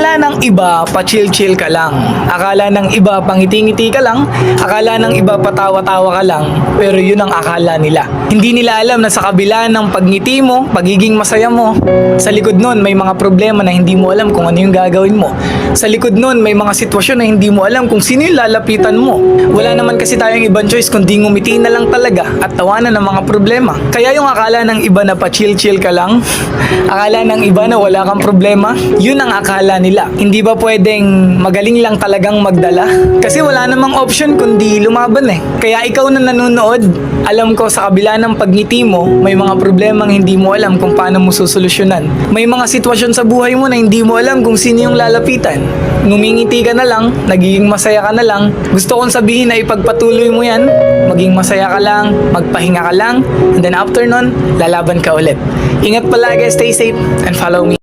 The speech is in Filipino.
Akala ng iba, pa-chill-chill ka lang. Akala ng iba, pangiti-ngiti ka lang. Akala ng iba, patawa-tawa ka lang. Pero yun ang akala nila. Hindi nila alam na sa kabila ng pagngiti mo, pagiging masaya mo, sa likod nun may mga problema na hindi mo alam kung ano yung gagawin mo. Sa likod nun may mga sitwasyon na hindi mo alam kung sino yung lalapitan mo. Wala naman kasi tayong ibang choice kundi ngumiti na lang talaga at tawanan ng mga problema. Kaya yung akala ng iba na pa-chill-chill ka lang, akala ng iba na wala kang problema, yun ang akala nila. Hindi ba pwedeng magaling lang talagang magdala? Kasi wala namang option kundi lumaban eh. Kaya ikaw na nanonood, alam ko sa kabila ng pagngiti mo, may mga problemang hindi mo alam kung paano mo susolusyonan. May mga sitwasyon sa buhay mo na hindi mo alam kung sino yung lalapitan. Ngumingiti ka na lang, nagiging masaya ka na lang. Gusto kong sabihin na ipagpatuloy mo yan, maging masaya ka lang, magpahinga ka lang, and then after nun, lalaban ka ulit. Ingat palagi, stay safe, and follow me.